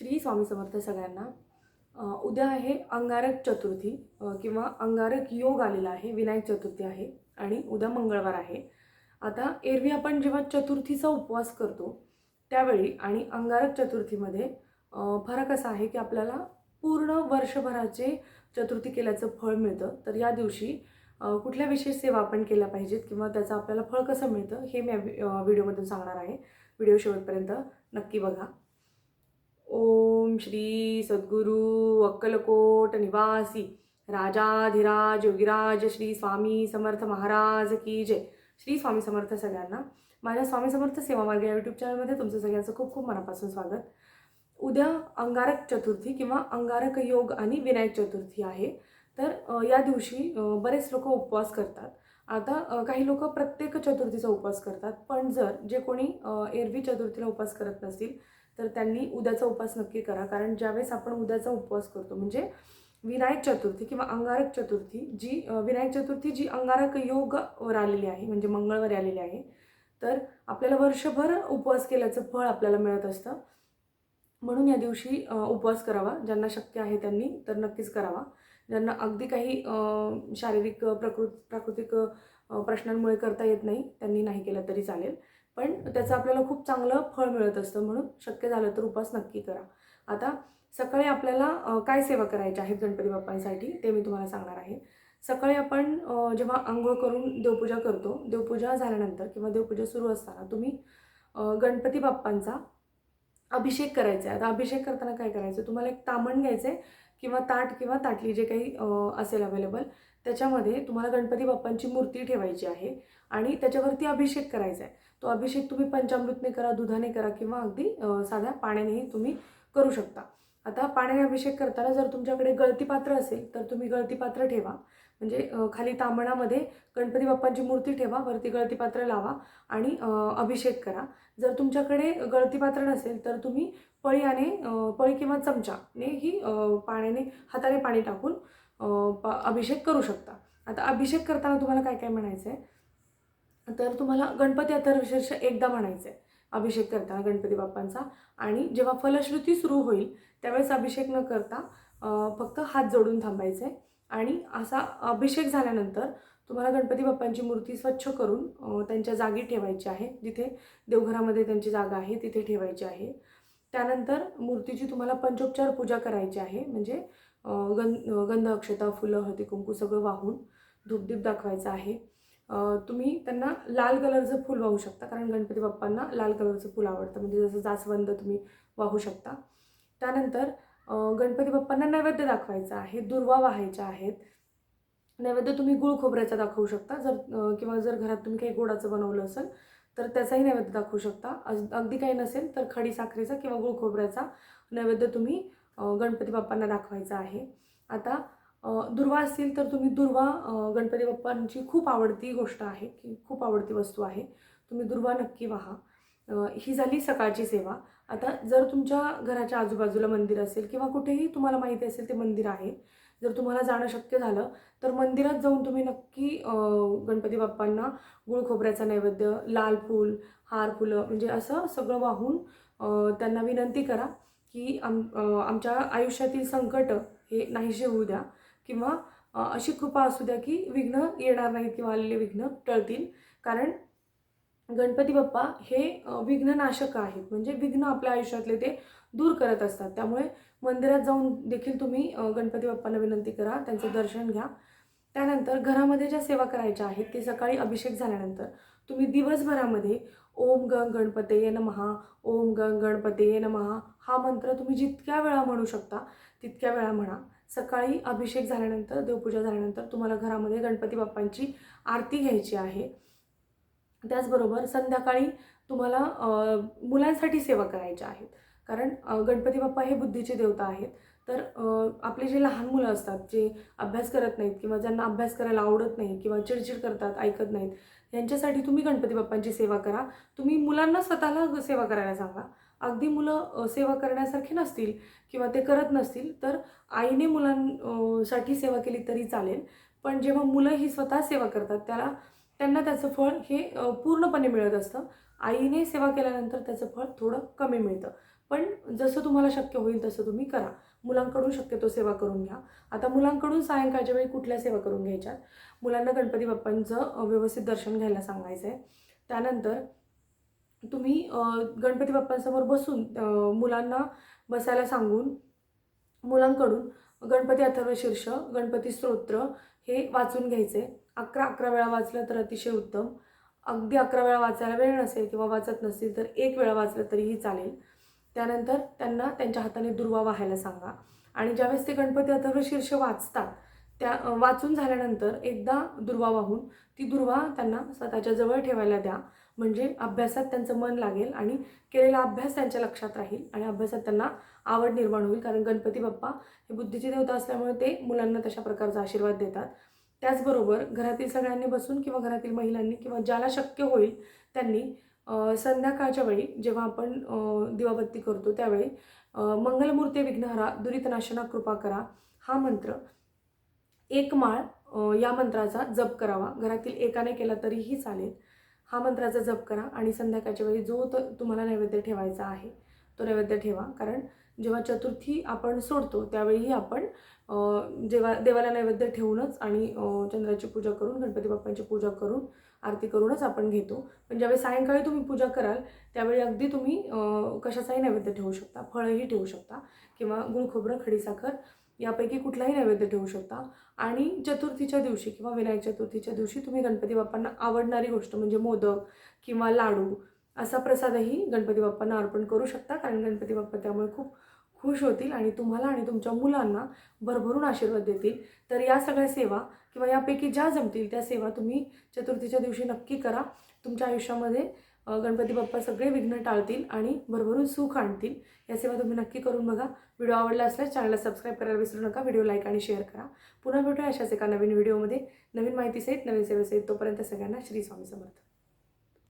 श्री स्वामी समर्थ सगळ्यांना उद्या आहे अंगारक चतुर्थी किंवा अंगारक योग आलेला आहे विनायक चतुर्थी आहे आणि उद्या मंगळवार आहे. आता एरवी आपण जेव्हा चतुर्थीचा उपवास करतो त्यावेळी आणि अंगारक चतुर्थीमध्ये फरक असा आहे की आपल्याला पूर्ण वर्षभराचे चतुर्थी केल्याचं फळ मिळतं. तर या दिवशी कुठल्या विशेष सेवा आपण केल्या पाहिजेत किंवा त्याचं आपल्याला फळ कसं मिळतं हे मी व्हिडिओमधून सांगणार आहे. व्हिडिओ शेवटपर्यंत नक्की बघा. ओम श्री सद्गुरु अक्कलकोट निवासी राजाधिराज योगिराज श्री स्वामी समर्थ महाराज की जय. श्री स्वामी समर्थ सगळ्यांना माझ्या स्वामी समर्थ सेवा मार्ग या यूट्यूब चॅनलमध्ये तुमचं सगळ्यांचं खूप खूप मनापासून स्वागत. उद्या अंगारक चतुर्थी किंवा अंगारक योग आणि विनायक चतुर्थी आहे. तर या दिवशी बरेच लोक उपवास करतात. आता काही लोक प्रत्येक चतुर्थीचा उपवास करतात. पण जर जे कोणी एरवी चतुर्थीला उपवास करत नसतील तर त्यांनी उद्याचा उपवास नक्की करा. कारण ज्यावेळेस आपण उद्याचा उपवास करतो म्हणजे विनायक चतुर्थी किंवा अंगारक चतुर्थी जी विनायक चतुर्थी जी अंगारक योगवर आलेली आहे म्हणजे मंगळवारी आलेली आहे तर आपल्याला वर्षभर उपवास केल्याचं फळ आपल्याला मिळत असतं. म्हणून या दिवशी उपवास करावा. ज्यांना शक्य आहे त्यांनी तर नक्कीच करावा. ज्यांना अगदी काही शारीरिक प्रकृ प्रकृत प्राकृतिक प्रश्नांमुळे करता येत नाही त्यांनी नाही केलं तरी चालेल. पण त्याचं आपल्याला खूप चांगलं फळ मिळत असतं म्हणून शक्य झालं तर उपवास नक्की करा. आता सकाळी आपल्याला काय सेवा करायच्या आहेत गणपती बाप्पांसाठी ते मी तुम्हाला सांगणार आहे. सकाळी आपण जेव्हा आंघोळ करून देवपूजा करतो देवपूजा झाल्यानंतर किंवा देवपूजा सुरू असताना तुम्ही गणपती बाप्पांचा अभिषेक करायचा आहे. आता अभिषेक करताना काय करायचं? तुम्हाला एक तामण घ्यायचं आहे किंवा ताट किंवा ताटली जे काही असेल अवेलेबल त्याच्यामध्ये तुम्हाला गणपती बाप्पांची मूर्ती ठेवायची आहे आणि त्याच्यावरती अभिषेक करायचा आहे तो अभिषेक तुम्ही पंचामृतने करा दुधाने करा किंवा अगदी साध्या पाण्यानेही तुम्ही करू शकता. आता पाण्याने अभिषेक करताना जर तुमच्याकडे गळती पात्र असेल तर तुम्ही गळती पात्र ठेवा. म्हणजे खाली तांबणामध्ये गणपती बाप्पांची मूर्ती ठेवा वरती गळती पात्र लावा आणि अभिषेक करा. जर तुमच्याकडे गळती पात्र नसेल तर तुम्ही पळीयाने पळी किंवा चमचाने ही पाण्याने हाताने पाणी टाकून अभिषेक करू शकता. आता अभिषेक करताना तुम्हाला काय काय म्हणायचं आहे तर तुम्हाला गणपती अथर्वशीर्ष एकदा म्हणायचं आहे अभिषेक करताना गणपती बाप्पांचा. आणि जेव्हा फलश्रुती सुरू होईल त्यावेळेस अभिषेक न करता फक्त हात जोडून थांबायचं आहे आणि असा अभिषेक झाल्यानंतर तुम्हाला गणपती बाप्पांची मूर्ती स्वच्छ करून त्यांच्या जागी ठेवायची आहे. जिथे देवघरामध्ये त्यांची जागा आहे तिथे ठेवायची आहे. त्यानंतर मूर्तीची तुम्हाला पंचोपचार पूजा करायची आहे. म्हणजे गं गंध अक्षता फुलं हळदी कुंकू सगळं वाहून धूपदीप दाखवायचं आहे. तुम्ही त्यांना लाल कलरचं फूल वाहू शकता कारण गणपती बाप्पांना लाल कलरचं फूल आवडतं. म्हणजे जसं जास्वंद तुम्ही वाहू शकता. त्यानंतर गणपती बाप्पांना नैवेद्य दाखवायचा आहे दुर्वा वाहायच्या आहेत. नैवेद्य तुम्ही गुळ खोबऱ्याचा दाखवू शकता. जर किंवा जर घरात तुम्ही काही गोडाचं बनवलं असेल तर त्याचाही नैवेद्य दाखवू शकता. अगदी काही नसेल तर खडी साखरेचा किंवा गुळ खोबऱ्याचा नैवेद्य तुम्ही गणपती बाप्पांना दाखवायचा आहे. आता दुर्वा असतील तर तुम्ही दुर्वा गणपती बाप्पांची खूप आवडती गोष्ट आहे की खूप आवडती वस्तू आहे. तुम्ही दुर्वा नक्की वाहा. ही झाली सकाळची सेवा. आता जर तुमच्या घराच्या आजूबाजूला मंदिर असेल किंवा कुठेही तुम्हाला माहिती असेल ते मंदिर आहे जर तुम्हाला जाणं शक्य झालं तर मंदिरात जाऊन तुम्ही नक्की गणपती बाप्पांना गुळ खोबऱ्याचा नैवेद्य लाल फूल हार फुलं म्हणजे असं सगळं वाहून त्यांना विनंती करा की आम आमच्या आयुष्यातील संकट हे नाहीसे होऊ द्या. किंवा अशी कृपा असू द्या की विघ्न येणार नाहीत किंवा आलेले विघ्न टळतील. कारण गणपती बाप्पा हे विघ्ननाशक आहेत. म्हणजे विघ्न आपल्या आयुष्यातले ते दूर करत असतात. त्यामुळे मंदिरात जाऊन देखील तुम्ही गणपती बाप्पांना विनंती करा त्यांचं दर्शन घ्या. त्यानंतर घरामध्ये ज्या सेवा करायच्या आहेत ते सकाळी अभिषेक झाल्यानंतर तुम्ही दिवसभरामध्ये ओम गंग गणपतये नमहा ओम गंग गणपतये नमहा. हा मंत्र तुम्ही जितक्या वेळा म्हणू शकता तितक्या वेळा म्हणा. सकाळी अभिषेक झाल्यानंतर देवपूजा झाल्यानंतर तुम्हाला घरामध्ये गणपती बाप्पांची आरती घ्यायची आहे. त्याचबरोबर संध्याकाळी तुम्हाला मुलांसाठी सेवा करायच्या आहेत. कारण गणपती बाप्पा हे बुद्धीचे देवता आहेत. तर आपले जे लहान मुलं असतात जे अभ्यास करत नाहीत किंवा ज्यांना अभ्यास करायला आवडत नाही किंवा चिडचिड करतात ऐकत नाहीत यांच्यासाठी तुम्ही गणपती बाप्पांची सेवा करा. तुम्ही मुलांना स्वतःला सेवा करायला सांगा. अगदी मुलं सेवा करण्यासारखी नसतील किंवा ते करत नसतील तर आईने मुलांसाठी सेवा केली तरी चालेल. पण जेव्हा मुलं ही स्वतः सेवा करतात त्याला त्यांना त्याचं फळ हे पूर्णपणे मिळत असतं. आईने सेवा केल्यानंतर त्याचं फळ थोडं कमी मिळतं. पण जसं तुम्हाला शक्य होईल तसं तुम्ही करा. मुलांकडून शक्यतो सेवा करून घ्या. आता मुलांकडून सायंकाळच्या वेळी कुठल्या सेवा करून घ्यायच्या? मुलांना गणपती बाप्पांचं व्यवस्थित दर्शन घ्यायला सांगायचं आहे त्यानंतर तुम्ही गणपती बाप्पांसमोर बसून मुलांना बसायला सांगून मुलांकडून गणपती अथर्व शीर्ष गणपती स्तोत्र हे वाचून घ्यायचे अकरा अकरा वेळा वाचलं तर अतिशय उत्तम. अगदी अकरा वेळा वाचायला वेळ नसेल किंवा वाचत नसेल तर एक वेळा वाचलं तरीही चालेल. त्यानंतर त्यांना त्यांच्या हाताने दुर्वा वाहायला सांगा. आणि ज्यावेळेस ते गणपती अथर्व शीर्ष वाचतात त्या वाचून झाल्यानंतर एकदा दुर्वा वाहून ती दुर्वा त्यांना स्वतःच्या जवळ ठेवायला द्या. म्हणजे अभ्यासात त्यांचं मन लागेल आणि केलेला अभ्यास त्यांच्या लक्षात राहील आणि अभ्यासात त्यांना आवड निर्माण होईल. कारण गणपती बाप्पा हे बुद्धीची देवता असल्यामुळे ते मुलांना तशा प्रकारचा आशीर्वाद देतात. त्याचबरोबर घरातील सगळ्यांनी बसून किंवा घरातील महिलांनी किंवा ज्याला शक्य होईल त्यांनी संध्याकाळच्या वेळी जेव्हा आपण दिवाबत्ती करतो त्यावेळी मंगलमूर्ती विघ्नहरा दुरितनाशना कृपा करा हा मंत्र एक माळ या मंत्राचा जप करावा. घरातील एकाने केला तरीही चालेल. हा मंत्राचा जप करा आणि संध्याकाळच्या वेळी जो तो तुम्हाला नैवेद्य ठेवायचा आहे तो नैवेद्य ठेवा. कारण जेव्हा चतुर्थी आपण सोडतो त्यावेळीही आपण जेव्हा देवाला नैवेद्य ठेवूनच आणि चंद्राची पूजा करून गणपती बाप्पांची पूजा करून आरती करूनच आपण घेतो. पण ज्यावेळी सायंकाळी तुम्ही पूजा कराल त्यावेळी अगदी तुम्ही कशाचाही नैवेद्य ठेवू शकता. फळंही ठेवू शकता किंवा गुळ खोबरं खडीसाखर यापैकी कुठलाही नैवेद्य ठेवू शकता. आणि चतुर्थीच्या दिवशी किंवा विनायक चतुर्थीच्या दिवशी तुम्ही गणपती बाप्पांना आवडणारी गोष्ट म्हणजे मोदक किंवा लाडू असा प्रसादही गणपती बाप्पांना अर्पण करू शकता. कारण गणपती बाप्पा त्यामुळे खूप खुश होतील आणि तुम्हाला आणि तुमच्या मुलांना भरभरून आशीर्वाद देतील. तर या सगळ्या सेवा किंवा यापैकी ज्या जमतील त्या सेवा तुम्ही चतुर्थीच्या दिवशी नक्की करा. तुमच्या आयुष्यामध्ये गणपती बाप्पा सगळे विघ्न टाळतील आणि भरभरून सुख आणतील. या सेवा तुम्ही नक्की करून बघा. व्हिडिओ आवडला असल्यास चॅनलला सबस्क्राईब करायला विसरू नका. व्हिडिओ लाईक आणि शेअर करा. पुन्हा भेटूया अशाच एका नवीन व्हिडिओमध्ये नवीन माहितीसहित नवीन सेवेसहित तोपर्यंत सगळ्यांना श्री स्वामी समर्थ.